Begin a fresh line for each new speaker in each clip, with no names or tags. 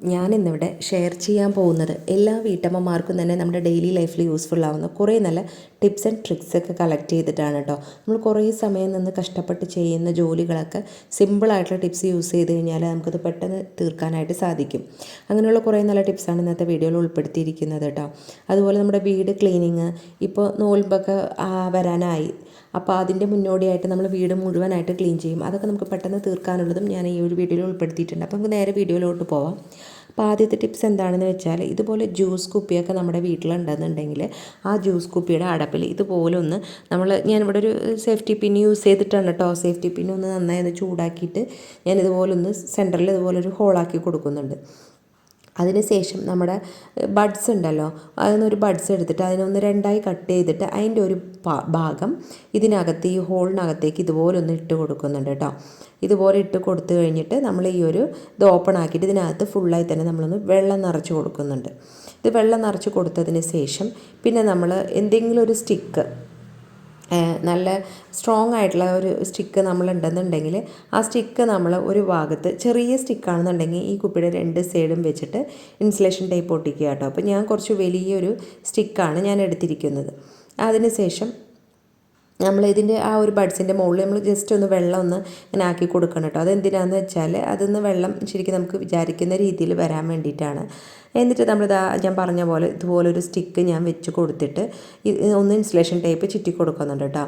ഞാനിന്നിവിടെ ഷെയർ ചെയ്യാൻ പോകുന്നത് എല്ലാ വീട്ടമ്മമാർക്കും തന്നെ നമ്മുടെ ഡെയിലി ലൈഫിൽ യൂസ്ഫുൾ ആവുന്ന കുറേ നല്ല ടിപ്സ് ആൻഡ് ട്രിക്സ് ഒക്കെ കളക്ട് ചെയ്തിട്ടാണ് കേട്ടോ നമ്മൾ കുറേ സമയം നിന്ന് കഷ്ടപ്പെട്ട് ചെയ്യുന്ന ജോലികളൊക്കെ സിമ്പിളായിട്ടുള്ള ടിപ്സ് യൂസ് ചെയ്ത് കഴിഞ്ഞാൽ നമുക്കത് പെട്ടെന്ന് തീർക്കാനായിട്ട് സാധിക്കും. അങ്ങനെയുള്ള കുറേ നല്ല ടിപ്സാണ് ഇന്നത്തെ വീഡിയോയിൽ ഉൾപ്പെടുത്തിയിരിക്കുന്നത് കേട്ടോ അതുപോലെ നമ്മുടെ വീട് ക്ലീനിങ് ഇപ്പോൾ നോൽമ്പൊക്കെ വരാനായി. അപ്പോൾ അതിന്റെ മുന്നോടിയായിട്ട് നമ്മൾ വീട് മുഴുവനായിട്ട് ക്ലീൻ ചെയ്യും. അതൊക്കെ നമുക്ക് പെട്ടെന്ന് തീർക്കാനുള്ളതും ഞാൻ ഈ ഒരു വീഡിയോയിൽ ഉൾപ്പെടുത്തിയിട്ടുണ്ട്. അപ്പോൾ നമുക്ക് നേരെ വീഡിയോയിലോട്ട് പോവാം. അപ്പോൾ ആദ്യത്തെ ടിപ്സ് എന്താണെന്ന് വെച്ചാൽ ഇതുപോലെ ജ്യൂസ് കുപ്പിയൊക്കെ നമ്മുടെ വീട്ടിലുണ്ടെന്നുണ്ടെങ്കിൽ ആ ജ്യൂസ് കുപ്പിയുടെ അടപ്പിൽ ഇതുപോലെ ഒന്ന് നമ്മൾ ഞാൻ ഇവിടെ ഒരു സേഫ്റ്റി പിൻ യൂസ് ചെയ്തിട്ടാണ് കേട്ടോ. സേഫ്റ്റി പിൻ ഒന്ന് നന്നായി ഒന്ന് ചൂടാക്കിയിട്ട് ഞാൻ ഇതുപോലെ ഒന്ന് സെന്ററിൽ ഇതുപോലെ ഒരു ഹോളാക്കി കൊടുക്കുന്നുണ്ട്. അതിനുശേഷം നമ്മുടെ ബഡ്സ് ഉണ്ടല്ലോ അതിനൊരു ബഡ്സ് എടുത്തിട്ട് അതിനൊന്ന് രണ്ടായി കട്ട് ചെയ്തിട്ട് അതിന്റെ ഒരു ഭാഗം ഇതിനകത്ത് ഈ ഹോളിനകത്തേക്ക് ഇതുപോലെ ഒന്ന് ഇട്ട് കൊടുക്കുന്നുണ്ട് കേട്ടോ. ഇതുപോലെ ഇട്ട് കൊടുത്തു കഴിഞ്ഞിട്ട് നമ്മൾ ഈ ഒരു ഇത് ഓപ്പൺ ആക്കിയിട്ട് ഇതിനകത്ത് ഫുള്ളായി തന്നെ നമ്മളൊന്ന് വെള്ളം നിറച്ച് കൊടുക്കുന്നുണ്ട്. ഇത് വെള്ളം നിറച്ച് കൊടുത്തതിന് ശേഷം പിന്നെ നമ്മൾ എന്തെങ്കിലും ഒരു സ്റ്റിക്ക് നല്ല സ്ട്രോങ് ആയിട്ടുള്ള ഒരു സ്റ്റിക്ക് നമ്മൾ ഉണ്ടെന്നുണ്ടെങ്കിൽ ആ സ്റ്റിക്ക് നമ്മൾ ഒരു ഭാഗത്ത് ചെറിയ സ്റ്റിക്കാണെന്നുണ്ടെങ്കിൽ ഈ കുപ്പിയുടെ രണ്ട് സൈഡും വെച്ചിട്ട് ഇൻസുലേഷൻ ടൈപ്പ് ഒട്ടിക്കുക കേട്ടോ. അപ്പോൾ ഞാൻ കുറച്ച് വലിയൊരു സ്റ്റിക്കാണ് ഞാൻ എടുത്തിരിക്കുന്നത്. അതിനുശേഷം നമ്മൾ ഇതിന്റെ ആ ഒരു ബഡ്സിന്റെ മുകളിൽ നമ്മൾ ജസ്റ്റ് ഒന്ന് വെള്ളം ഒന്ന് ഇങ്ങനെ ആക്കി കൊടുക്കണം കേട്ടോ. അതെന്തിനാണെന്ന് വെച്ചാൽ അതൊന്ന് വെള്ളം ശരിക്കും നമുക്ക് വിചാരിക്കുന്ന രീതിയിൽ വരാൻ വേണ്ടിയിട്ടാണ്. എന്നിട്ട് നമ്മൾ ഇതാ ഞാൻ പറഞ്ഞ പോലെ ഇതുപോലൊരു സ്റ്റിക്ക് ഞാൻ വെച്ച് കൊടുത്തിട്ട് ഒന്ന് ഇൻസുലേഷൻ ടേപ്പ് ചുറ്റി കൊടുക്കുന്നുണ്ട് കേട്ടോ.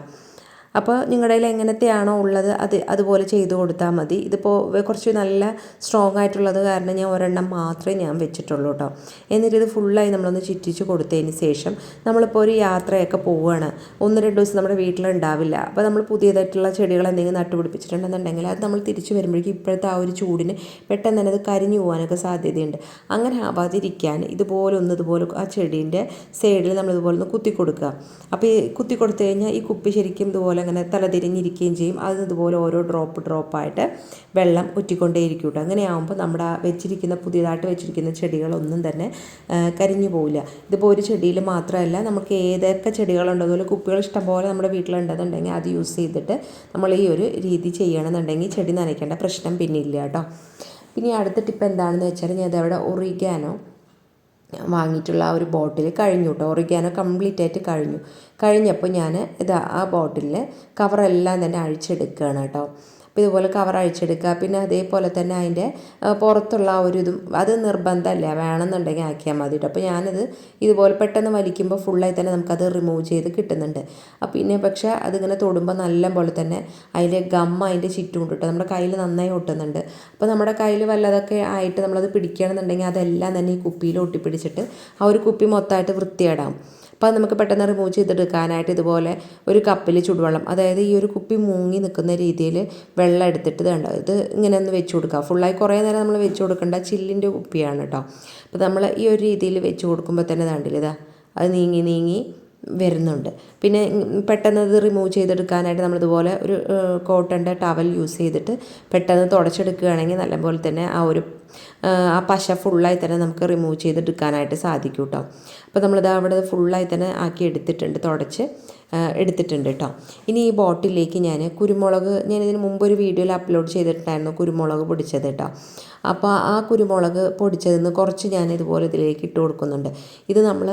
അപ്പോൾ നിങ്ങളുടെ കയ്യിൽ എങ്ങനത്തെയാണോ ഉള്ളത് അത് അതുപോലെ ചെയ്ത് കൊടുത്താൽ മതി. ഇതിപ്പോൾ കുറച്ച് നല്ല സ്ട്രോങ് ആയിട്ടുള്ളത് കാരണം ഞാൻ ഒരെണ്ണം മാത്രമേ ഞാൻ വെച്ചിട്ടുള്ളൂ കേട്ടോ എന്നിട്ട് ഇത് ഫുള്ളായി നമ്മളൊന്ന് ചുറ്റിച്ച് കൊടുത്തതിന് ശേഷം നമ്മളിപ്പോൾ ഒരു യാത്രയൊക്കെ പോവുകയാണ് ഒന്ന് രണ്ട് ദിവസം നമ്മുടെ വീട്ടിലുണ്ടാവില്ല അപ്പോൾ നമ്മൾ പുതിയതായിട്ടുള്ള ചെടികൾ എന്തെങ്കിലും നട്ടുപിടിപ്പിച്ചിട്ടുണ്ടെന്നുണ്ടെങ്കിൽ അത് നമ്മൾ തിരിച്ചു വരുമ്പോഴേക്കും ഇപ്പോഴത്തെ ആ ഒരു ചൂടിന് പെട്ടെന്ന് തന്നെ അത് കരിഞ്ഞു പോകാനൊക്കെ സാധ്യതയുണ്ട്. അങ്ങനെ ആവാതിരിക്കാൻ ഇതുപോലെ ഒന്ന് ഇതുപോലെ ആ ചെടീന്റെ സൈഡിൽ നമ്മൾ ഇതുപോലെ ഒന്ന് കുത്തി കൊടുക്കുക അപ്പോൾ ഈ കുത്തി കൊടുത്തു കഴിഞ്ഞാൽ ഈ കുപ്പി ശരിക്കും ഇതുപോലെ അങ്ങനെ തലതിരിഞ്ഞിരിക്കുകയും ചെയ്യും. അത് ഇതുപോലെ ഓരോ ഡ്രോപ്പ് ഡ്രോപ്പായിട്ട് വെള്ളം ഉറ്റിക്കൊണ്ടേയിരിക്കും കേട്ടോ അങ്ങനെ ആകുമ്പോൾ നമ്മുടെ വെച്ചിരിക്കുന്ന പുതിയതായിട്ട് വെച്ചിരിക്കുന്ന ചെടികളൊന്നും തന്നെ കരിഞ്ഞു പോവില്ല. ഇതിപ്പോൾ ഒരു ചെടിയിൽ മാത്രമല്ല നമുക്ക് ഏതൊക്കെ ചെടികളുണ്ടോ അതുപോലെ കുപ്പികൾ ഇഷ്ടംപോലെ നമ്മുടെ വീട്ടിലുണ്ടെന്നുണ്ടെങ്കിൽ അത് യൂസ് ചെയ്തിട്ട് നമ്മൾ ഈ ഒരു രീതി ചെയ്യണമെന്നുണ്ടെങ്കിൽ ചെടി നനയ്ക്കേണ്ട പ്രശ്നം പിന്നെ ഇല്ല കേട്ടോ പിന്നെ അടുത്ത ടിപ്പ് എന്താണെന്ന് വെച്ചാൽ ഞാൻ അതവിടെ ഒറിഗാനോ വാങ്ങിയിട്ടുള്ള ആ ഒരു ബോട്ടിൽ കഴിഞ്ഞു കേട്ടോ ഒറിഗാനോ കംപ്ലീറ്റ് ആയിട്ട് കഴിഞ്ഞു. കഴിഞ്ഞപ്പോൾ ഞാൻ ഇതാ ആ ബോട്ടിലിൽ കവറെല്ലാം തന്നെ അഴിച്ചെടുക്കുകയാണ് കേട്ടോ അപ്പോൾ ഇതുപോലെ കവർ അഴിച്ചെടുക്കുക. പിന്നെ അതേപോലെ തന്നെ അതിന്റെ പുറത്തുള്ള ആ ഒരു ഇതും അത് നിർബന്ധമല്ല. വേണമെന്നുണ്ടെങ്കിൽ ആക്കിയാൽ മതി കേട്ടോ അപ്പോൾ ഞാനത് ഇതുപോലെ പെട്ടെന്ന് വലിക്കുമ്പോൾ ഫുള്ളായി തന്നെ നമുക്കത് റിമൂവ് ചെയ്ത് കിട്ടുന്നുണ്ട്. അപ്പോൾ പിന്നെ പക്ഷേ അതിങ്ങനെ തൊടുമ്പോൾ നല്ല പോലെ തന്നെ അതിന്റെ ഗം അതിന്റെ ചുറ്റും ഉണ്ട് നമ്മുടെ കയ്യിൽ നന്നായി ഒട്ടുന്നുണ്ട്. അപ്പോൾ നമ്മുടെ കയ്യിൽ വല്ലതൊക്കെ ആയിട്ട് നമ്മളത് പിടിക്കുകയാണെന്നുണ്ടെങ്കിൽ അതെല്ലാം തന്നെ ഈ കുപ്പിയിൽ ഒട്ടിപ്പിടിച്ചിട്ട് ആ ഒരു കുപ്പി മൊത്തമായിട്ട് വൃത്തിയേടാം അപ്പോൾ അത് നമുക്ക് പെട്ടെന്ന് റിമൂവ് ചെയ്തെടുക്കാനായിട്ട് ഇതുപോലെ ഒരു കപ്പിൽ ചുടുവെള്ളം അതായത് ഈ ഒരു കുപ്പി മുങ്ങി നിൽക്കുന്ന രീതിയിൽ വെള്ളം എടുത്തിട്ട് വേണ്ട ഇത് ഇങ്ങനെ ഒന്ന് വെച്ച് കൊടുക്കുക. ഫുള്ളായി കുറേ നേരം നമ്മൾ വെച്ച് കൊടുക്കേണ്ട ചില്ലിന്റെ കുപ്പിയാണ് കേട്ടോ അപ്പോൾ നമ്മൾ ഈ ഒരു രീതിയിൽ വെച്ച് കൊടുക്കുമ്പോൾ തന്നെ വേണ്ടില്ല ഇതാ അത് നീങ്ങി നീങ്ങി വരുന്നുണ്ട്. പിന്നെ പെട്ടെന്ന് ഇത് റിമൂവ് ചെയ്തെടുക്കാനായിട്ട് നമ്മളിതുപോലെ ഒരു കോട്ടന്റെ ടവൽ യൂസ് ചെയ്തിട്ട് പെട്ടെന്ന് തുടച്ചെടുക്കുകയാണെങ്കിൽ നല്ലപോലെ തന്നെ ആ ഒരു ആ പശ ഫുള്ളായി തന്നെ നമുക്ക് റിമൂവ് ചെയ്തെടുക്കാനായിട്ട് സാധിക്കും കേട്ടോ അപ്പോൾ നമ്മളിത് അവിടെ ഫുള്ളായി തന്നെ ആക്കി എടുത്തിട്ടുണ്ട് തുടച്ച് എടുത്തിട്ടുണ്ട് കേട്ടോ ഇനി ഈ ബോട്ടിലേക്ക് ഞാൻ കുരുമുളക് ഞാൻ ഇതിന് മുമ്പ് ഒരു വീഡിയോയിൽ അപ്ലോഡ് ചെയ്തിട്ടുണ്ടായിരുന്നു കുരുമുളക് പൊടിച്ചത് കേട്ടോ അപ്പോൾ ആ കുരുമുളക് പൊടിച്ചതിൽ നിന്ന് കുറച്ച് ഞാൻ ഇതുപോലെ ഇതിലേക്ക് ഇട്ട് കൊടുക്കുന്നുണ്ട്. ഇത് നമ്മൾ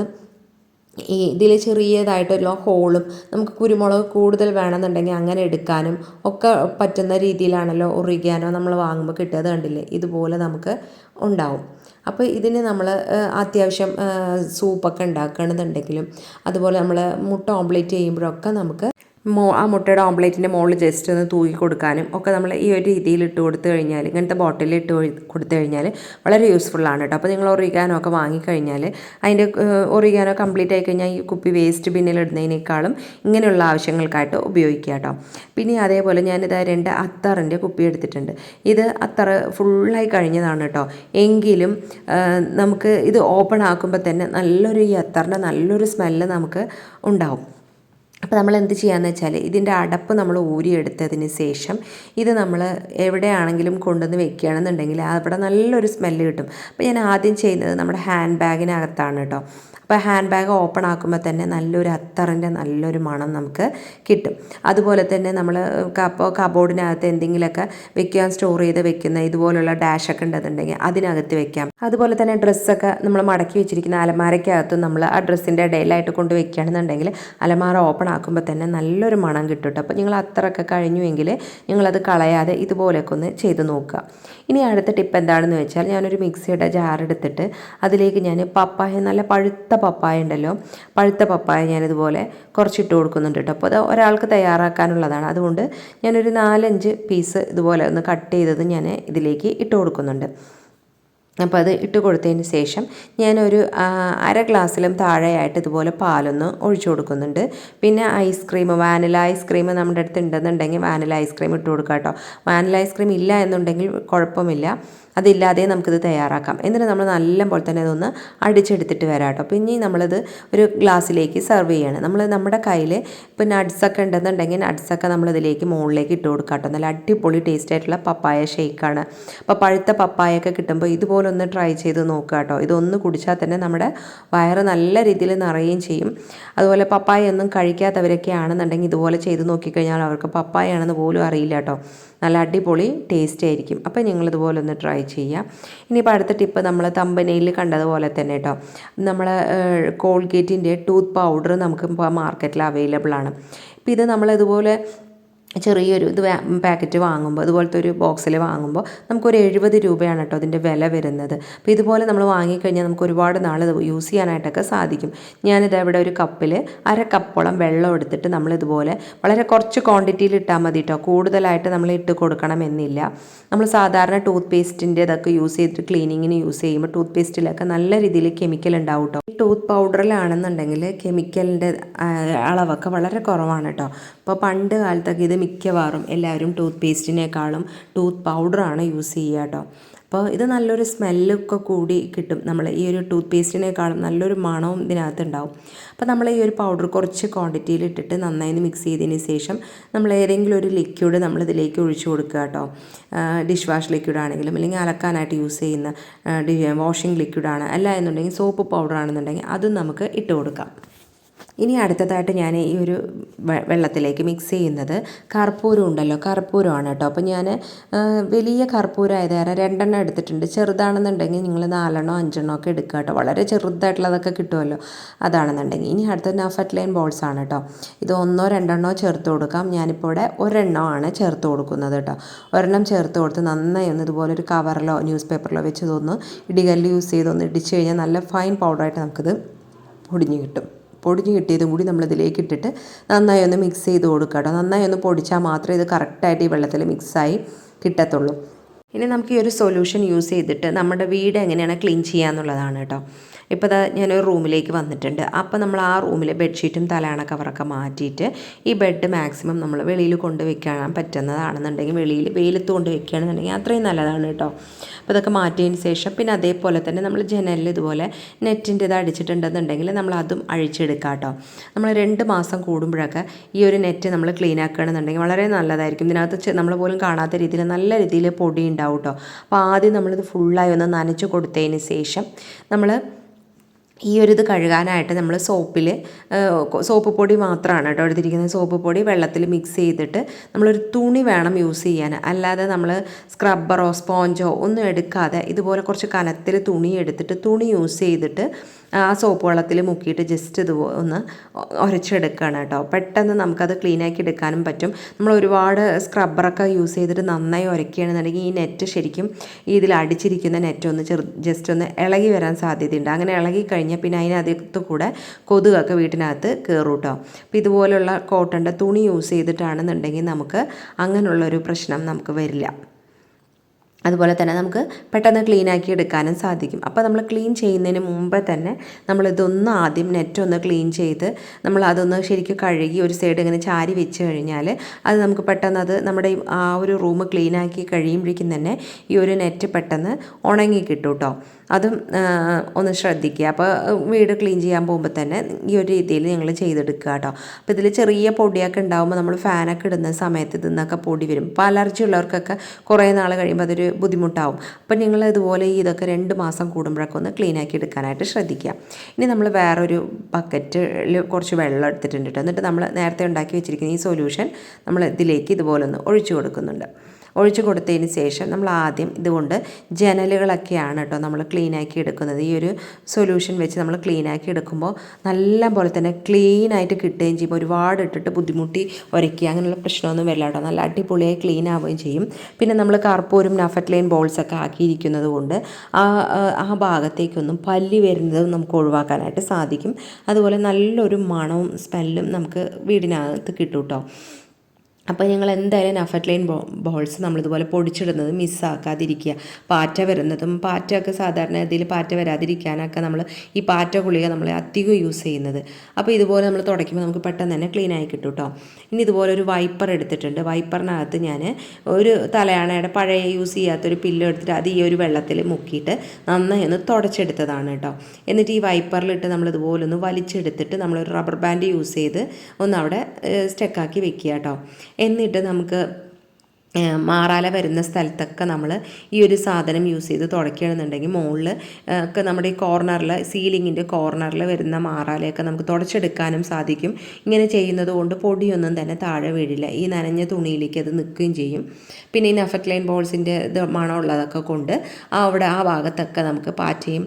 ഈ ഇതിൽ ചെറിയതായിട്ടുള്ള ഹോളും നമുക്ക് കുരുമുളക് കൂടുതൽ വേണമെന്നുണ്ടെങ്കിൽ അങ്ങനെ എടുക്കാനും ഒക്കെ പറ്റുന്ന രീതിയിലാണല്ലോ ഒറിഗാനോ നമ്മൾ വാങ്ങുമ്പോൾ കിട്ടുന്നത് കണ്ടില്ലേ? ഇതുപോലെ നമുക്ക് ഉണ്ടാവും. അപ്പോൾ ഇതിന് നമ്മൾ അത്യാവശ്യം സൂപ്പൊക്കെ ഉണ്ടാക്കണമെന്നുണ്ടെങ്കിലും അതുപോലെ നമ്മൾ മുട്ട ഓംപ്ലേറ്റ് ചെയ്യുമ്പോഴൊക്കെ നമുക്ക് മോ ആ മുട്ടയുടെ ഓംപ്ലേറ്റിന്റെ മുകളിൽ ജസ്റ്റ് ഒന്ന് തൂക്കി കൊടുക്കാനും ഒക്കെ നമ്മൾ ഈ ഒരു രീതിയിൽ ഇട്ട് കൊടുത്തു കഴിഞ്ഞാൽ ഇങ്ങനത്തെ ബോട്ടിലിൽ ഇട്ട് കൊടുത്തു കഴിഞ്ഞാൽ വളരെ യൂസ്ഫുൾ ആണ് കേട്ടോ അപ്പോൾ നിങ്ങൾ ഒറിഗാനോ ഒക്കെ വാങ്ങിക്കഴിഞ്ഞാൽ അതിന്റെ ഒറിഗാനോ കംപ്ലീറ്റ് ആയി കഴിഞ്ഞാൽ ഈ കുപ്പി വേസ്റ്റ് ബിന്നിൽ ഇടുന്നതിനേക്കാളും ഇങ്ങനെയുള്ള ആവശ്യങ്ങൾക്കായിട്ട് ഉപയോഗിക്കുക കേട്ടോ പിന്നെ അതേപോലെ ഞാനിത് രണ്ട് അത്തറിന്റെ കുപ്പി എടുത്തിട്ടുണ്ട്. ഇത് അത്തർ ഫുള്ളായി കഴിഞ്ഞതാണ് കേട്ടോ എങ്കിലും നമുക്ക് ഇത് ഓപ്പൺ ആക്കുമ്പോൾ തന്നെ നല്ലൊരു ഈ അത്തറിന്റെ നല്ലൊരു സ്മെല്ല് നമുക്ക് ഉണ്ടാവും. അപ്പോൾ നമ്മൾ എന്ത് ചെയ്യാന്ന് വെച്ചാൽ ഇതിന്റെ അടപ്പ് നമ്മൾ ഊരിയെടുത്തതിന് ശേഷം ഇത് നമ്മൾ എവിടെയാണെങ്കിലും കൊണ്ടുവന്ന് വെക്കുകയാണെന്നുണ്ടെങ്കിൽ അവിടെ നല്ലൊരു സ്മെല്ല് കിട്ടും. അപ്പോൾ ഞാൻ ആദ്യം ചെയ്യുന്നത് നമ്മുടെ ഹാൻഡ് ബാഗിനകത്താണ് കേട്ടോ. അപ്പോൾ ഹാൻഡ് ബാഗ് ഓപ്പൺ ആക്കുമ്പോൾ തന്നെ നല്ലൊരു അത്തറിന്റെ നല്ലൊരു മണം നമുക്ക് കിട്ടും. അതുപോലെ തന്നെ നമ്മൾ കപ്പോ കബോർഡിനകത്ത് എന്തെങ്കിലുമൊക്കെ വെക്കാൻ സ്റ്റോർ ചെയ്ത് വെക്കുന്ന ഇതുപോലുള്ള ഡാഷൊക്കെ ഉണ്ടെന്നുണ്ടെങ്കിൽ അതിനകത്ത് വെക്കാം. അതുപോലെ തന്നെ ഡ്രസ്സൊക്കെ നമ്മൾ മടക്കി വെച്ചിരിക്കുന്ന അലമാരയ്ക്കകത്തും നമ്മൾ ആ ഡ്രസ്സിന്റെ ഇടയിലായിട്ട് കൊണ്ട് വെക്കുകയാണെന്നുണ്ടെങ്കിൽ അലമാര ഓപ്പൺ ആക്കുമ്പോൾ തന്നെ നല്ലൊരു മണം കിട്ടും കേട്ടോ അപ്പോൾ നിങ്ങൾ അത്രയൊക്കെ കഴിഞ്ഞുവെങ്കിൽ നിങ്ങളത് കളയാതെ ഇതുപോലെയൊക്കെ ഒന്ന് ചെയ്ത് നോക്കുക. ഇനി അടുത്ത ടിപ്പ് എന്താണെന്ന് വെച്ചാൽ ഞാനൊരു മിക്സിയുടെ ജാർ എടുത്തിട്ട് അതിലേക്ക് ഞാൻ പപ്പായ നല്ല പഴുത്ത പപ്പായ ഉണ്ടല്ലോ. പഴുത്ത പപ്പായ ഞാനിതുപോലെ കുറച്ചിട്ട് കൊടുക്കുന്നുണ്ട് കേട്ടോ. അപ്പോൾ അത് ഒരാൾക്ക് തയ്യാറാക്കാനുള്ളതാണ്. അതുകൊണ്ട് ഞാനൊരു നാലഞ്ച് പീസ് ഇതുപോലെ ഒന്ന് കട്ട് ചെയ്തത് ഞാൻ ഇതിലേക്ക് ഇട്ട് കൊടുക്കുന്നുണ്ട്. അപ്പോൾ അത് ഇട്ട് കൊടുത്തതിന് ശേഷം ഞാനൊരു അര ഗ്ലാസ്സിലും താഴെയായിട്ട് ഇതുപോലെ പാലൊന്ന് ഒഴിച്ചു കൊടുക്കുന്നുണ്ട്. പിന്നെ ഐസ്ക്രീം വാനില ഐസ്ക്രീം നമ്മുടെ അടുത്ത് ഉണ്ടെന്നുണ്ടെങ്കിൽ വാനില ഐസ്ക്രീം ഇട്ട് കൊടുക്കാം കേട്ടോ. വാനില ഐസ്ക്രീം ഇല്ല എന്നുണ്ടെങ്കിൽ കുഴപ്പമില്ല. അതില്ലാതെ നമുക്കിത് തയ്യാറാക്കാം. എന്നിട്ട് നമ്മൾ നല്ലപോലെ തന്നെ അതൊന്ന് അടിച്ചെടുത്തിട്ട് വരാം കേട്ടോ. അപ്പോൾ ഇനി നമ്മളിത് ഒരു ഗ്ലാസ്സിലേക്ക് സെർവ് ചെയ്യണം. നമ്മൾ നമ്മുടെ കയ്യിൽ ഇപ്പോൾ നട്ട്സൊക്കെ ഉണ്ടെന്നുണ്ടെങ്കിൽ നട്ട്സൊക്കെ നമ്മളിതിലേക്ക് മുകളിലേക്ക് ഇട്ട് കൊടുക്കാം കേട്ടോ. നല്ല അടിപൊളി ടേസ്റ്റ് ആയിട്ടുള്ള പപ്പായ ഷേക്കാണ് അപ്പോൾ പഴുത്ത പപ്പായൊക്കെ കിട്ടുമ്പോൾ ഇതുപോലെ ഒന്ന് ട്രൈ ചെയ്ത് നോക്കുക കേട്ടോ. ഇതൊന്ന് കുടിച്ചാൽ തന്നെ നമ്മുടെ വയറ് നല്ല രീതിയിൽ നിറയുകയും ചെയ്യും. അതുപോലെ പപ്പായ ഒന്നും കഴിക്കാത്തവരൊക്കെ ആണെന്നുണ്ടെങ്കിൽ ഇതുപോലെ ചെയ്ത് നോക്കിക്കഴിഞ്ഞാൽ അവർക്ക് പപ്പായ ആണെന്ന് പോലും അറിയില്ല കേട്ടോ. നല്ല അടിപൊളി ടേസ്റ്റ് ആയിരിക്കും. അപ്പോൾ നിങ്ങളിതുപോലെ ഒന്ന് ട്രൈ ചെയ്യാം. ഇനിയിപ്പോൾ അടുത്ത ടിപ്പ് നമ്മൾ തമ്പനയിൽ കണ്ടതുപോലെ തന്നെ കേട്ടോ നമ്മൾ കോൾഗേറ്റിന്റെ ടൂത്ത് പൗഡർ നമുക്ക് മാർക്കറ്റിൽ അവൈലബിൾ ആണ്. ഇപ്പോൾ ഇത് നമ്മളിതുപോലെ ചെറിയൊരു ഇത് പാക്കറ്റ് വാങ്ങുമ്പോൾ അതുപോലത്തെ ഒരു ബോക്സിൽ വാങ്ങുമ്പോൾ നമുക്കൊരു എഴുപത് രൂപയാണ് കേട്ടോ അതിന്റെ വില വരുന്നത്. അപ്പോൾ ഇതുപോലെ നമ്മൾ വാങ്ങിക്കഴിഞ്ഞാൽ നമുക്ക് ഒരുപാട് നാൾ യൂസ് ചെയ്യാനായിട്ടൊക്കെ സാധിക്കും. ഞാനിത് ഇവിടെ ഒരു കപ്പിൽ അര കപ്പോളം വെള്ളം എടുത്തിട്ട് നമ്മളിതുപോലെ വളരെ കുറച്ച് ക്വാണ്ടിറ്റിയിൽ ഇട്ടാൽ മതി കേട്ടോ. കൂടുതലായിട്ട് നമ്മൾ ഇട്ട് കൊടുക്കണമെന്നില്ല നമ്മൾ സാധാരണ ടൂത്ത് പേസ്റ്റിന്റെ ഇതൊക്കെ യൂസ് ചെയ്തിട്ട് ക്ലീനിങ്ങിന് യൂസ് ചെയ്യുമ്പോൾ ടൂത്ത് പേസ്റ്റിലൊക്കെ നല്ല രീതിയിൽ കെമിക്കൽ ഉണ്ടാവും കേട്ടോ. ടൂത്ത് പൗഡറിലാണെന്നുണ്ടെങ്കിൽ കെമിക്കലിന്റെ അളവൊക്കെ വളരെ കുറവാണ് കേട്ടോ. അപ്പോൾ പണ്ട് കാലത്തൊക്കെ ഇത് മിക്കവാറും എല്ലാവരും ടൂത്ത് പേസ്റ്റിനേക്കാളും ടൂത്ത് പൗഡറാണ് യൂസ് ചെയ്യുക കേട്ടോ. അപ്പോൾ ഇത് നല്ലൊരു സ്മെല്ലൊക്കെ കൂടി കിട്ടും. നമ്മൾ ഈ ഒരു ടൂത്ത് പേസ്റ്റിനേക്കാളും നല്ലൊരു മണവും ഇതിനകത്ത് ഉണ്ടാവും അപ്പോൾ നമ്മൾ ഈ ഒരു പൗഡർ കുറച്ച് ക്വാണ്ടിറ്റിയിൽ ഇട്ടിട്ട് നന്നായി മിക്സ് ചെയ്തതിന് ശേഷം നമ്മൾ ഏതെങ്കിലും ഒരു ലിക്വിഡ് നമ്മൾ ഇതിലേക്ക് ഒഴിച്ചു കൊടുക്കുക കേട്ടോ. ഡിഷ് വാഷ് ലിക്വിഡ് ആണെങ്കിലും അല്ലെങ്കിൽ അലക്കാനായിട്ട് യൂസ് ചെയ്യുന്ന വാഷിംഗ് ലിക്വിഡാണ് അല്ല എന്നുണ്ടെങ്കിൽ സോപ്പ് പൗഡർ ആണെന്നുണ്ടെങ്കിൽ അതും നമുക്ക് ഇട്ട് കൊടുക്കാം. ഇനി അടുത്തതായിട്ട് ഞാൻ ഈ ഒരു വെള്ളത്തിലേക്ക് മിക്സ് ചെയ്യുന്നത് കർപ്പൂരം ഉണ്ടല്ലോ കർപ്പൂരമാണ് കേട്ടോ. അപ്പോൾ ഞാൻ വലിയ കർപ്പൂരം ആയത് കാരണം രണ്ടെണ്ണം എടുത്തിട്ടുണ്ട്. ചെറുതാണെന്നുണ്ടെങ്കിൽ നിങ്ങൾ നാലെണ്ണോ അഞ്ചെണ്ണോ ഒക്കെ എടുക്കുക കേട്ടോ. വളരെ ചെറുതായിട്ടുള്ളതൊക്കെ കിട്ടുമല്ലോ അതാണെന്നുണ്ടെങ്കിൽ. ഇനി അടുത്ത നഫറ്റ് ലൈൻ ബോൾസ് ആണ് കേട്ടോ. ഇത് ഒന്നോ രണ്ടെണ്ണോ ചേർത്ത് കൊടുക്കാം. ഞാനിപ്പോൾ ഇവിടെ ഒരെണ്ണമാണ് ചേർത്ത് കൊടുക്കുന്നത് കേട്ടോ. ഒരെണ്ണം ചേർത്ത് കൊടുത്ത് നന്നായി ഒന്ന് ഇതുപോലെ ഒരു കവറിലോ ന്യൂസ് പേപ്പറിലോ വെച്ച് ഇതൊന്ന് ഇടികല്ല് യൂസ് ചെയ്തൊന്ന് ഇടിച്ച് കഴിഞ്ഞാൽ നല്ല ഫൈൻ പൗഡറായിട്ട് നമുക്കിത് പൊടിഞ്ഞ് കിട്ടും. പൊടിഞ്ഞ് കിട്ടിയതും കൂടി നമ്മളിതിലേക്ക് ഇട്ടിട്ട് നന്നായി ഒന്ന് മിക്സ് ചെയ്ത് കൊടുക്കുക കേട്ടോ നന്നായി ഒന്ന് പൊടിച്ചാൽ മാത്രമേ ഇത് കറക്റ്റായിട്ട് ഈ വെള്ളത്തിൽ മിക്സായി കിട്ടത്തുള്ളൂ. ഇനി നമുക്ക് ഈ ഒരു സൊല്യൂഷൻ യൂസ് ചെയ്തിട്ട് നമ്മുടെ വീട് എങ്ങനെയാണ് ക്ലീൻ ചെയ്യുക എന്നുള്ളതാണ് കേട്ടോ. ഇപ്പോൾ ഇതാ ഞാനൊരു റൂമിലേക്ക് വന്നിട്ടുണ്ട്. അപ്പോൾ നമ്മൾ ആ റൂമിലെ ബെഡ്ഷീറ്റും തലാണ കവറൊക്കെ മാറ്റിയിട്ട് ഈ ബെഡ് മാക്സിമം നമ്മൾ വെളിയിൽ കൊണ്ട് വെക്കാൻ പറ്റുന്നതാണെന്നുണ്ടെങ്കിൽ വെളിയിൽ വെയിലത്ത് കൊണ്ട് വെക്കുകയാണെന്നുണ്ടെങ്കിൽ അത്രയും നല്ലതാണ് കേട്ടോ. അപ്പോൾ ഇതൊക്കെ മാറ്റിയതിന് ശേഷം പിന്നെ അതേപോലെ തന്നെ നമ്മൾ ജനലിൽ ഇതുപോലെ നെറ്റിന്റെ ഇത് അടിച്ചിട്ടുണ്ടെന്നുണ്ടെങ്കിൽ നമ്മൾ അതും അഴിച്ചെടുക്കുക കേട്ടോ. നമ്മൾ രണ്ട് മാസം കൂടുമ്പോഴൊക്കെ ഈ ഒരു നെറ്റ് നമ്മൾ ക്ലീൻ ആക്കുകയാണെന്നുണ്ടെങ്കിൽ വളരെ നല്ലതായിരിക്കും. ഇതിനകത്ത് നമ്മൾ പോലും കാണാത്ത രീതിയിൽ നല്ല രീതിയിൽ പൊടി കേട്ടോ അപ്പോൾ ആദ്യം നമ്മളിത് ഫുള്ളായി ഒന്ന് നനച്ച് കൊടുത്തതിന് ശേഷം നമ്മൾ ഈ ഒരു ഇത് കഴുകാനായിട്ട് നമ്മൾ സോപ്പിൽ സോപ്പ് പൊടി മാത്രമാണ് കേട്ടോ എടുത്തിരിക്കുന്നത്. സോപ്പ് പൊടി വെള്ളത്തിൽ മിക്സ് ചെയ്തിട്ട് നമ്മളൊരു തുണി വേണം യൂസ് ചെയ്യാൻ അല്ലാതെ നമ്മൾ സ്ക്രബ്ബറോ സ്പോഞ്ചോ ഒന്നും എടുക്കാതെ ഇതുപോലെ കുറച്ച് കനത്തിൽ തുണി എടുത്തിട്ട് തുണി യൂസ് ചെയ്തിട്ട് ആ സോപ്പ് വെള്ളത്തിൽ മുക്കിയിട്ട് ജസ്റ്റ് ഇത് ഒന്ന് ഉരച്ചെടുക്കുകയാണ് കേട്ടോ. പെട്ടെന്ന് നമുക്കത് ക്ലീനാക്കി എടുക്കാനും പറ്റും. നമ്മൾ ഒരുപാട് സ്ക്രബ്ബറൊക്കെ യൂസ് ചെയ്തിട്ട് നന്നായി ഉരക്കുകയാണെന്നുണ്ടെങ്കിൽ ഈ നെറ്റ് ശരിക്കും ഇതിൽ അടിച്ചിരിക്കുന്ന നെറ്റ് ഒന്ന് ചെറു ജസ്റ്റ് ഒന്ന് ഇളകി വരാൻ സാധ്യതയുണ്ട്. അങ്ങനെ ഇളകി കഴിഞ്ഞാൽ പിന്നെ അതിനകത്ത് കൂടെ കൊതുകൊക്കെ വീട്ടിനകത്ത് കയറും കേട്ടോ. അപ്പോൾ ഇതുപോലുള്ള കോട്ടന്റെ തുണി യൂസ് ചെയ്തിട്ടാണെന്നുണ്ടെങ്കിൽ നമുക്ക് അങ്ങനെയുള്ളൊരു പ്രശ്നം നമുക്ക് വരില്ല. അതുപോലെ തന്നെ നമുക്ക് പെട്ടെന്ന് ക്ലീൻ ആക്കി എടുക്കാനും സാധിക്കും. അപ്പോൾ നമ്മൾ ക്ലീൻ ചെയ്യുന്നതിന് മുമ്പ് തന്നെ നമ്മൾ ഇതൊന്ന് ആദ്യം നെറ്റ് ഒന്ന് ക്ലീൻ ചെയ്ത് നമ്മൾ അതൊന്ന് ശരിക്കും കഴുകി ഒരു സൈഡ് ഇങ്ങനെ ചാരി വെച്ച് കഴിഞ്ഞാൽ അത് നമുക്ക് പെട്ടെന്ന് അത് നമ്മുടെ ആ ഒരു റൂം ക്ലീൻ ആക്കി കഴിയുമ്പോഴേക്കും തന്നെ ഈ ഒരു നെറ്റ് പെട്ടെന്ന് ഉണങ്ങി കിട്ടും കേട്ടോ അതും ഒന്ന് ശ്രദ്ധിക്കുക. അപ്പോൾ വീട് ക്ലീൻ ചെയ്യാൻ പോകുമ്പോൾ തന്നെ ഈ ഒരു രീതിയിൽ ഞങ്ങൾ ചെയ്തെടുക്കുക കേട്ടോ അപ്പോൾ ഇതിൽ ചെറിയ പൊടിയൊക്കെ ഉണ്ടാകുമ്പോൾ നമ്മൾ ഫാനൊക്കെ ഇടുന്ന സമയത്ത് ഇതിൽ നിന്നൊക്കെ പൊടി വരും. അപ്പോൾ അലർജി ഉള്ളവർക്കൊക്കെ കുറേ നാൾ കഴിയുമ്പോൾ അതൊരു ബുദ്ധിമുട്ടാവും. അപ്പം നിങ്ങൾ ഇതുപോലെ ഇതൊക്കെ രണ്ട് മാസം കൂടുമ്പോഴൊക്കെ ഒന്ന് ക്ലീൻ ആക്കി എടുക്കാനായിട്ട് ശ്രദ്ധിക്കുക. ഇനി നമ്മൾ വേറൊരു ബക്കറ്റിൽ കുറച്ച് വെള്ളം എടുത്തിട്ടുണ്ട് എന്നിട്ട് നമ്മൾ നേരത്തെ ഉണ്ടാക്കി വെച്ചിരിക്കുന്ന ഈ സൊല്യൂഷൻ നമ്മൾ ഇതിലേക്ക് ഇതുപോലെ ഒന്ന് ഒഴിച്ചു കൊടുക്കുന്നുണ്ട്. ഒഴിച്ചു കൊടുത്തതിന് ശേഷം നമ്മൾ ആദ്യം ഇതുകൊണ്ട് ജനലുകളൊക്കെയാണ് കേട്ടോ നമ്മൾ ക്ലീൻ ആക്കി എടുക്കുന്നത്. ഈ ഒരു സൊല്യൂഷൻ വെച്ച് നമ്മൾ ക്ലീൻ ആക്കി എടുക്കുമ്പോൾ നല്ല പോലെ തന്നെ ക്ലീൻ ആയിട്ട് കിട്ടുകയും ചെയ്യും. ഒരുപാട് ഇട്ടിട്ട് ബുദ്ധിമുട്ടി ഉരയ്ക്കുക അങ്ങനെയുള്ള പ്രശ്നമൊന്നും വരില്ല കേട്ടോ. നല്ല അടിപൊളിയായി ക്ലീൻ ആവുകയും ചെയ്യും. പിന്നെ നമ്മൾ കർപ്പൂരും നഫറ്റ്ലൈൻ ബോൾസൊക്കെ ആക്കിയിരിക്കുന്നത് കൊണ്ട് ആ- ആ ഭാഗത്തേക്കൊന്നും പല്ലി വരുന്നത് നമുക്ക് ഒഴിവാക്കാനായിട്ട് സാധിക്കും. അതുപോലെ നല്ലൊരു മണവും സ്മെല്ലും നമുക്ക് വീടിനകത്ത് കിട്ടും കേട്ടോ. അപ്പോൾ ഞങ്ങൾ എന്തായാലും നഫറ്റ്ലൈൻ ബോ ബോൾസ് നമ്മളിതുപോലെ പൊടിച്ചിടുന്നത് മിസ്സാക്കാതിരിക്കുക. പാറ്റ വരുന്നതും പാറ്റയൊക്കെ സാധാരണ ഇതിൽ പാറ്റ വരാതിരിക്കാനൊക്കെ നമ്മൾ ഈ പാറ്റ ഗുളിക നമ്മൾ അധികം യൂസ് ചെയ്യുന്നത്. അപ്പോൾ ഇതുപോലെ നമ്മൾ തുടയ്ക്കുമ്പോൾ നമുക്ക് പെട്ടെന്ന് തന്നെ ക്ലീൻ ആയി കിട്ടും കേട്ടോ ഇനി ഇതുപോലെ ഒരു വൈപ്പർ എടുത്തിട്ടുണ്ട്. വൈപ്പറിനകത്ത് ഞാൻ ഒരു തലയാണയുടെ പഴയ യൂസ് ചെയ്യാത്തൊരു പില്ലോ എടുത്തിട്ട് അത് ഈ ഒരു വെള്ളത്തിൽ മുക്കിയിട്ട് നന്നായി ഒന്ന് തുടച്ചെടുത്തതാണ് കേട്ടോ എന്നിട്ട് ഈ വൈപ്പറിലിട്ട് നമ്മൾ ഇതുപോലെ ഒന്ന് വലിച്ചെടുത്തിട്ട് നമ്മളൊരു റബ്ബർ ബാൻഡ് യൂസ് ചെയ്ത് ഒന്ന് അവിടെ സ്റ്റെക്കാക്കി വെക്കുക കേട്ടോ എന്നിട്ട് നമുക്ക് മാറാല വരുന്ന സ്ഥലത്തൊക്കെ നമ്മൾ ഈ ഒരു സാധനം യൂസ് ചെയ്ത് തുടയ്ക്കുകയാണെന്നുണ്ടെങ്കിൽ മുകളിൽ ഒക്കെ നമ്മുടെ ഈ കോർണറിൽ സീലിങ്ങിന്റെ കോർണറിൽ വരുന്ന മാറാലയൊക്കെ നമുക്ക് തുടച്ചെടുക്കാനും സാധിക്കും. ഇങ്ങനെ ചെയ്യുന്നത് കൊണ്ട് പൊടിയൊന്നും തന്നെ താഴെ വീഴില്ല. ഈ നനഞ്ഞ തുണിയിലേക്ക് അത് നിൽക്കുകയും ചെയ്യും. പിന്നെ ഈ നഫറ്റ്ലൈൻ ബോൾസിന്റെ ഇത് മണമുള്ളതൊക്കെ കൊണ്ട് അവിടെ ആ ഭാഗത്തൊക്കെ നമുക്ക് പാറ്റയും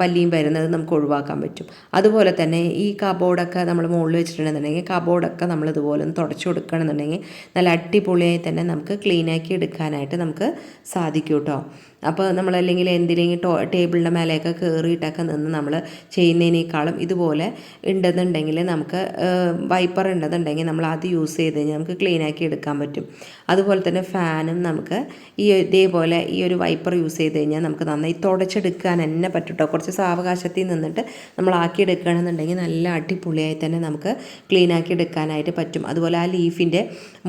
പല്ലിയും വരുന്നത് നമുക്ക് ഒഴിവാക്കാൻ പറ്റും. അതുപോലെ തന്നെ ഈ കബോർഡൊക്കെ നമ്മൾ മുകളിൽ വെച്ചിട്ടുണ്ടെന്നുണ്ടെങ്കിൽ കബോർഡൊക്കെ നമ്മൾ ഇതുപോലെ ഒന്ന് തുടച്ചു കൊടുക്കണമെന്നുണ്ടെങ്കിൽ നല്ല അടിപൊളിയായി തന്നെ നമുക്ക് ക്ലീനാക്കി എടുക്കാനായിട്ട് നമുക്ക് സാധിക്കും കേട്ടോ അപ്പോൾ നമ്മൾ അല്ലെങ്കിൽ എന്തിലെങ്കിലും ടോ ടേബിളിന്റെ മേലെയൊക്കെ കയറിയിട്ടൊക്കെ നിന്ന് നമ്മൾ ചെയ്യുന്നതിനേക്കാളും ഇതുപോലെ ഉണ്ടെന്നുണ്ടെങ്കിൽ നമുക്ക് വൈപ്പർ ഉണ്ടെന്നുണ്ടെങ്കിൽ നമ്മൾ അത് യൂസ് ചെയ്ത് കഴിഞ്ഞാൽ നമുക്ക് ക്ലീനാക്കി എടുക്കാൻ പറ്റും. അതുപോലെ തന്നെ ഫാനും നമുക്ക് ഈ ഇതേപോലെ ഈ ഒരു വൈപ്പർ യൂസ് ചെയ്ത് കഴിഞ്ഞാൽ നമുക്ക് നന്നായി തുടച്ചെടുക്കാൻ തന്നെ പറ്റും കുറച്ച് സാവകാശത്തിൽ നിന്നിട്ട് നമ്മൾ ആക്കിയെടുക്കുകയാണെന്നുണ്ടെങ്കിൽ നല്ല അടിപൊളിയായി തന്നെ നമുക്ക് ക്ലീൻ ആക്കി എടുക്കാനായിട്ട് പറ്റും. അതുപോലെ ആ ലീഫിന്റെ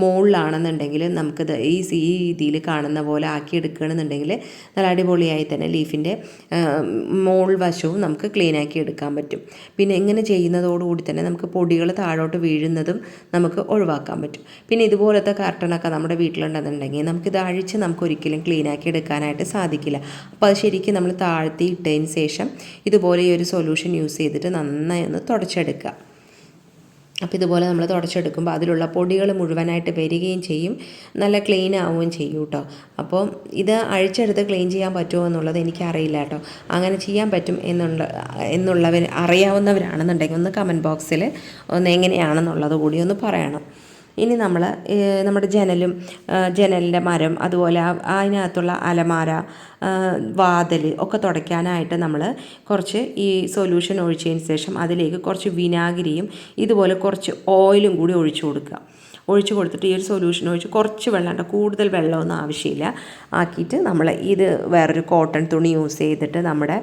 മുകളിലാണെന്നുണ്ടെങ്കിൽ നമുക്കിത് ഈ ഈ രീതിയിൽ കാണുന്ന പോലെ ആക്കി എടുക്കുകയാണെന്നുണ്ടെങ്കിൽ നല്ല അടിപൊളിയായി തന്നെ ലീഫിന്റെ മോൾ വശവും നമുക്ക് ക്ലീൻ ആക്കി എടുക്കാൻ പറ്റും. പിന്നെ ഇങ്ങനെ ചെയ്യുന്നതോടുകൂടി തന്നെ നമുക്ക് പൊടികൾ താഴോട്ട് വീഴുന്നതും നമുക്ക് ഒഴിവാക്കാൻ പറ്റും. പിന്നെ ഇതുപോലത്തെ കർട്ടനൊക്കെ നമ്മുടെ വീട്ടിലുണ്ടെന്നുണ്ടെങ്കിൽ നമുക്കിത് അഴിച്ച് നമുക്ക് ഒരിക്കലും ക്ലീൻ ആക്കി എടുക്കാനായിട്ട് സാധിക്കില്ല. അപ്പോൾ അത് ശരിക്കും നമ്മൾ താഴ്ത്തി ഇട്ടതിന് ശേഷം ഇതുപോലെ ഈ ഒരു സൊല്യൂഷൻ യൂസ് ചെയ്തിട്ട് നന്നായി ഒന്ന് തുടച്ചെടുക്കുക. അപ്പോൾ ഇതുപോലെ നമ്മൾ തുടച്ചെടുക്കുമ്പോൾ അതിലുള്ള പൊടികൾ മുഴുവനായിട്ട് വരികയും ചെയ്യും. നല്ല ക്ലീൻ ആവുകയും ചെയ്യും കേട്ടോ. അപ്പോൾ ഇത് അഴിച്ചെടുത്ത് ക്ലീൻ ചെയ്യാൻ പറ്റുമോ എന്നുള്ളത് എനിക്കറിയില്ല കേട്ടോ. അങ്ങനെ ചെയ്യാൻ പറ്റും എന്നുള്ള എന്നുള്ളവർ അറിയാവുന്നവരാണെന്നുണ്ടെങ്കിൽ ഒന്ന് കമന്റ് ബോക്സിൽ ഒന്ന് എങ്ങനെയാണെന്നുള്ളത് കൂടി ഒന്ന് പറയണം. ഇനി നമ്മൾ നമ്മുടെ ജനലും ജനലിന്റെ മരം അതുപോലെ അതിനകത്തുള്ള അലമാര വാതിൽ ഒക്കെ തുടയ്ക്കാനായിട്ട് നമ്മൾ കുറച്ച് ഈ സൊല്യൂഷൻ ഒഴിച്ചതിന് ശേഷം അതിലേക്ക് കുറച്ച് വിനാഗിരിയും ഇതുപോലെ കുറച്ച് ഓയിലും കൂടി ഒഴിച്ചു കൊടുക്കുക. ഒഴിച്ച് കൊടുത്തിട്ട് ഈ ഒരു സൊല്യൂഷൻ ഒഴിച്ച് കുറച്ച് വെള്ളം ഉണ്ട്. കൂടുതൽ വെള്ളമൊന്നും ആവശ്യമില്ല. ആക്കിയിട്ട് നമ്മൾ ഇത് വേറൊരു കോട്ടൺ തുണി യൂസ് ചെയ്തിട്ട് നമ്മുടെ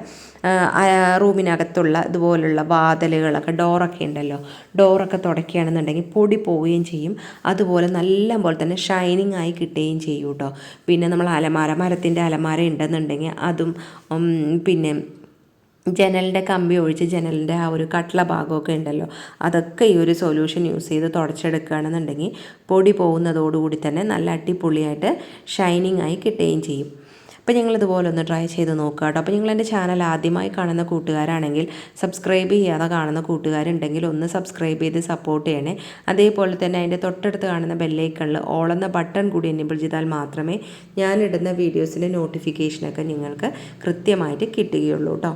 റൂമിനകത്തുള്ള ഇതുപോലുള്ള വാതിലുകളൊക്കെ ഡോറൊക്കെ ഉണ്ടല്ലോ. ഡോറൊക്കെ തുടയ്ക്കുകയാണെന്നുണ്ടെങ്കിൽ പൊടി പോവുകയും ചെയ്യും. അതുപോലെ നല്ല പോലെ തന്നെ ഷൈനിങ് ആയി കിട്ടുകയും ചെയ്യും കേട്ടോ പിന്നെ നമ്മൾ അലമാര മരത്തിന്റെ അലമാര ഉണ്ടെന്നുണ്ടെങ്കിൽ അതും പിന്നെ ജനലിന്റെ കമ്പി ഒഴിച്ച് ജനലിന്റെ ആ ഒരു കട്ട്ള ഭാഗമൊക്കെ ഉണ്ടല്ലോ അതൊക്കെ ഈ ഒരു സൊല്യൂഷൻ യൂസ് ചെയ്ത് തുടച്ചെടുക്കുകയാണെന്നുണ്ടെങ്കിൽ പൊടി പോകുന്നതോടുകൂടി തന്നെ നല്ല അടിപൊളിയായിട്ട് ഷൈനിങ് ആയി കിട്ടുകയും ചെയ്യും. അപ്പോൾ നിങ്ങൾ ഇതുപോലെ ഒന്ന് ട്രൈ ചെയ്ത് നോക്കുക കേട്ടോ. അപ്പോൾ നിങ്ങൾ എന്റെ ചാനൽ ആദ്യമായി കാണുന്ന കൂട്ടുകാരാണെങ്കിൽ സബ്സ്ക്രൈബ് ചെയ്യാതെ കാണുന്ന കൂട്ടുകാരുണ്ടെങ്കിൽ ഒന്ന് സബ്സ്ക്രൈബ് ചെയ്ത് സപ്പോർട്ട് ചെയ്യണേ. അതേപോലെ തന്നെ അതിന്റെ തൊട്ടടുത്ത് കാണുന്ന ബെല്ലൈക്കണിൽ ഓളെന്ന ബട്ടൺ കൂടി എനേബിൾ ചെയ്താൽ മാത്രമേ ഞാനിടുന്ന വീഡിയോസിന്റെ നോട്ടിഫിക്കേഷനൊക്കെ നിങ്ങൾക്ക് കൃത്യമായിട്ട് കിട്ടുകയുള്ളൂ കേട്ടോ.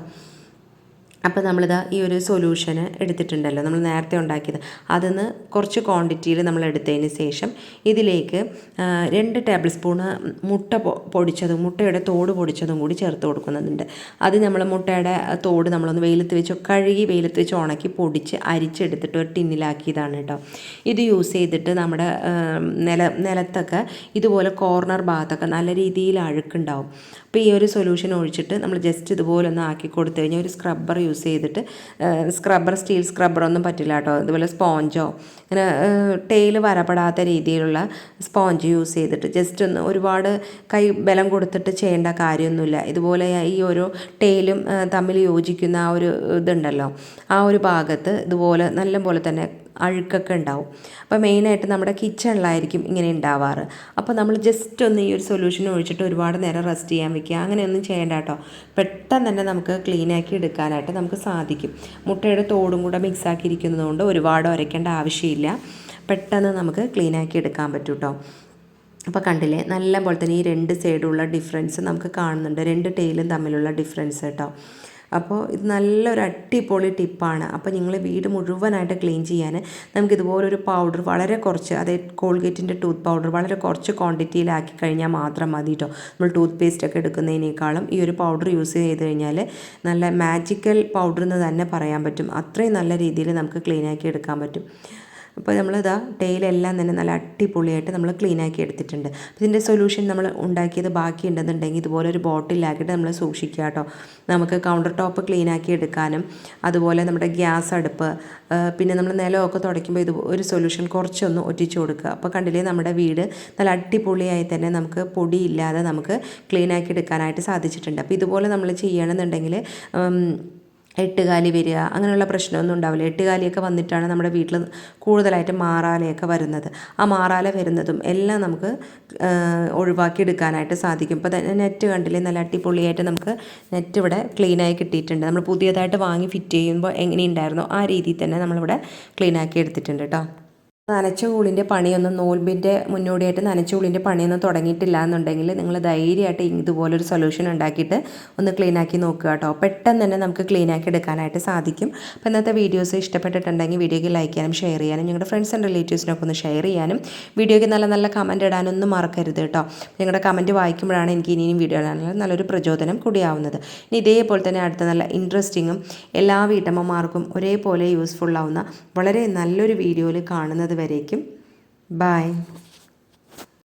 അപ്പോൾ നമ്മളിതാ ഈ ഒരു സൊല്യൂഷന് എടുത്തിട്ടുണ്ടല്ലോ. നമ്മൾ നേരത്തെ ഉണ്ടാക്കിയത്. അതിന്ന് കുറച്ച് ക്വാണ്ടിറ്റിയിൽ നമ്മൾ എടുത്തതിന് ശേഷം ഇതിലേക്ക് രണ്ട് ടേബിൾ സ്പൂണ് മുട്ട പൊടിച്ചതും മുട്ടയുടെ തോട് പൊടിച്ചതും കൂടി ചേർത്ത് കൊടുക്കുന്നുണ്ട്. അത് നമ്മൾ മുട്ടയുടെ തോട് നമ്മളൊന്ന് വെയിലത്ത് വെച്ച് കഴുകി വെയിലത്ത് വെച്ച് ഉണക്കി പൊടിച്ച് അരിച്ചെടുത്തിട്ട് ഒരു ടിന്നിലാക്കിയതാണ് കേട്ടോ. ഇത് യൂസ് ചെയ്തിട്ട് നമ്മുടെ നില നിലത്തൊക്കെ ഇതുപോലെ കോർണർ ഭാഗത്തൊക്കെ നല്ല രീതിയിൽ അഴുക്കുണ്ടാവും. അപ്പോൾ ഈ ഒരു സൊല്യൂഷൻ ഒഴിച്ചിട്ട് നമ്മൾ ജസ്റ്റ് ഇതുപോലെ ഒന്ന് ആക്കി കൊടുത്തു കഴിഞ്ഞാൽ ഒരു സ്ക്രബ്ബർ ചെയ്തിട്ട് സ്ക്രബ്ബർ സ്റ്റീൽ സ്ക്രബ്ബറൊന്നും പറ്റില്ല കേട്ടോ. അതുപോലെ സ്പോഞ്ചോ ഇങ്ങനെ ടെയിൽ വരപ്പെടാത്ത രീതിയിലുള്ള സ്പോഞ്ച് യൂസ് ചെയ്തിട്ട് ജസ്റ്റ് ഒന്ന് ഒരുപാട് കൈ ബലം കൊടുത്തിട്ട് ചെയ്യേണ്ട കാര്യമൊന്നുമില്ല. ഇതുപോലെ ഈ ഒരു ടെയിലും തമ്മിൽ യോജിക്കുന്ന ആ ഒരു ഇതുണ്ടല്ലോ. ആ ഒരു ഭാഗത്ത് ഇതുപോലെ നല്ല പോലെ തന്നെ അഴുക്കൊക്കെ ഉണ്ടാവും. അപ്പോൾ മെയിനായിട്ട് നമ്മുടെ കിച്ചണിലായിരിക്കും ഇങ്ങനെ ഉണ്ടാവാറ്. അപ്പോൾ നമ്മൾ ജസ്റ്റ് ഒന്ന് ഈ ഒരു സൊല്യൂഷൻ ഒഴിച്ചിട്ട് ഒരുപാട് നേരം റെസ്റ്റ് ചെയ്യാൻ വെക്കുക. അങ്ങനെയൊന്നും ചെയ്യേണ്ട കേട്ടോ. പെട്ടെന്ന് തന്നെ നമുക്ക് ക്ലീനാക്കി എടുക്കാനായിട്ട് നമുക്ക് സാധിക്കും. മുട്ടയുടെ തോടും കൂടെ മിക്സ് ആക്കിയിരിക്കുന്നത് കൊണ്ട് ഒരുപാട് ഉരയ്ക്കേണ്ട ആവശ്യമില്ല. പെട്ടെന്ന് നമുക്ക് ക്ലീനാക്കി എടുക്കാൻ പറ്റും കേട്ടോ അപ്പോൾ കണ്ടില്ലേ? നല്ല പോലെ തന്നെ ഈ രണ്ട് സൈഡുള്ള ഡിഫറൻസ് നമുക്ക് കാണുന്നുണ്ട്. രണ്ട് ടെയിലും തമ്മിലുള്ള ഡിഫറൻസ് കേട്ടോ അപ്പോൾ ഇത് നല്ലൊരു അടിപൊളി ടിപ്പാണ്. അപ്പോൾ നിങ്ങൾ വീട് മുഴുവനായിട്ട് ക്ലീൻ ചെയ്യാൻ നമുക്ക് ഇതുപോലൊരു പൗഡർ വളരെ കുറച്ച് അതായത് കോൾഗേറ്റിന്റെ ടൂത്ത് പൗഡർ വളരെ കുറച്ച് ക്വാണ്ടിറ്റിയിലാക്കി കഴിഞ്ഞാൽ മാത്രം മതി കേട്ടോ നമ്മൾ ടൂത്ത് പേസ്റ്റ് ഒക്കെ എടുക്കുന്നതിനേക്കാളും ഈ ഒരു പൗഡർ യൂസ് ചെയ്ത് കഴിഞ്ഞാൽ നല്ല മാജിക്കൽ പൗഡർ എന്ന് തന്നെ പറയാൻ പറ്റും. അത്രയും നല്ല രീതിയിൽ നമുക്ക് ക്ലീനാക്കി എടുക്കാൻ പറ്റും. അപ്പോൾ നമ്മളിതാ ടെയിലെല്ലാം തന്നെ നല്ല അടിപൊളിയായിട്ട് നമ്മൾ ക്ലീൻ ആക്കി എടുത്തിട്ടുണ്ട്. ഇതിന്റെ സൊല്യൂഷൻ നമ്മൾ ഉണ്ടാക്കിയത് ബാക്കി ഉണ്ടെന്നുണ്ടെങ്കിൽ ഇതുപോലെ ഒരു ബോട്ടിലാക്കിയിട്ട് നമ്മൾ സൂക്ഷിക്കുക കേട്ടോ. നമുക്ക് കൗണ്ടർ ടോപ്പ് ക്ലീൻ ആക്കി എടുക്കാനും അതുപോലെ നമ്മുടെ ഗ്യാസ് അടുപ്പ് പിന്നെ നമ്മൾ നിലമൊക്കെ തുടയ്ക്കുമ്പോൾ ഇത് ഒരു സൊല്യൂഷൻ കുറച്ചൊന്ന് ഒറ്റിച്ചു കൊടുക്കുക. അപ്പോൾ കണ്ടില്ലേ നമ്മുടെ വീട് നല്ല അടിപൊളിയായി തന്നെ നമുക്ക് പൊടിയില്ലാതെ നമുക്ക് ക്ലീൻ ആക്കി എടുക്കാനായിട്ട് സാധിച്ചിട്ടുണ്ട്. അപ്പോൾ ഇതുപോലെ നമ്മൾ ചെയ്യണമെന്നുണ്ടെങ്കിൽ എട്ടുകാലി വരിക അങ്ങനെയുള്ള പ്രശ്നമൊന്നും ഉണ്ടാവില്ല. എട്ടുകാലിയൊക്കെ വന്നിട്ടാണ് നമ്മുടെ വീട്ടിൽ കൂടുതലായിട്ട് മാറാലയൊക്കെ വരുന്നത്. ആ മാറാല വരുന്നതും എല്ലാം നമുക്ക് ഒഴിവാക്കി എടുക്കാനായിട്ട് സാധിക്കും. ഇപ്പോൾ തന്നെ നെറ്റ് കണ്ടില്ലേ? നല്ല അടിപൊളിയായിട്ട് നമുക്ക് നെറ്റ് ഇവിടെ ക്ലീനായി കിട്ടിയിട്ടുണ്ട്. നമ്മൾ പുതിയതായിട്ട് വാങ്ങി ഫിറ്റ് ചെയ്യുമ്പോൾ എങ്ങനെയുണ്ടായിരുന്നോ ആ രീതിയിൽ തന്നെ നമ്മളിവിടെ ക്ലീനാക്കി എടുത്തിട്ടുണ്ട് കേട്ടോ. നനച്ച കൂളിന്റെ പണിയൊന്നും നോൽബിന്റെ മുന്നോടിയായിട്ട് നനച്ച കൂളിന്റെ പണിയൊന്നും തുടങ്ങിയിട്ടില്ല എന്നുണ്ടെങ്കിൽ നിങ്ങൾ ധൈര്യമായിട്ട് ഇതുപോലൊരു സൊല്യൂഷൻ ഉണ്ടാക്കിയിട്ട് ഒന്ന് ക്ലീൻ ആക്കി നോക്കുക കേട്ടോ. പെട്ടെന്ന് തന്നെ നമുക്ക് ക്ലീൻ ആക്കി എടുക്കാനായിട്ട് സാധിക്കും. അപ്പോൾ ഇന്നത്തെ വീഡിയോസ് ഇഷ്ടപ്പെട്ടിട്ടുണ്ടെങ്കിൽ വീഡിയോയ്ക്ക് ലൈക്ക് ചെയ്യാനും ഷെയർ ചെയ്യാനും ഞങ്ങളുടെ ഫ്രണ്ട്സ് ആൻഡ് റിലേറ്റീവ്സിനൊക്കെ ഒന്ന് ഷെയർ ചെയ്യാനും വീഡിയോയ്ക്ക് നല്ല നല്ല കമന്റ് ഇടാനൊന്നും മറക്കരുത് കേട്ടോ. നിങ്ങളുടെ കമന്റ് വായിക്കുമ്പോഴാണ് എനിക്ക് ഇനിയും വീഡിയോ ഇടാനുള്ള നല്ലൊരു പ്രചോദനം കൂടിയാവുന്നത്. ഇനി ഇതേപോലെ തന്നെ അടുത്ത നല്ല ഇൻട്രസ്റ്റിങ്ങും എല്ലാ വീട്ടമ്മമാർക്കും ഒരേപോലെ യൂസ്ഫുള്ളാവുന്ന വളരെ നല്ലൊരു വീഡിയോയിൽ കാണുന്നത് വരേക്കും ബൈ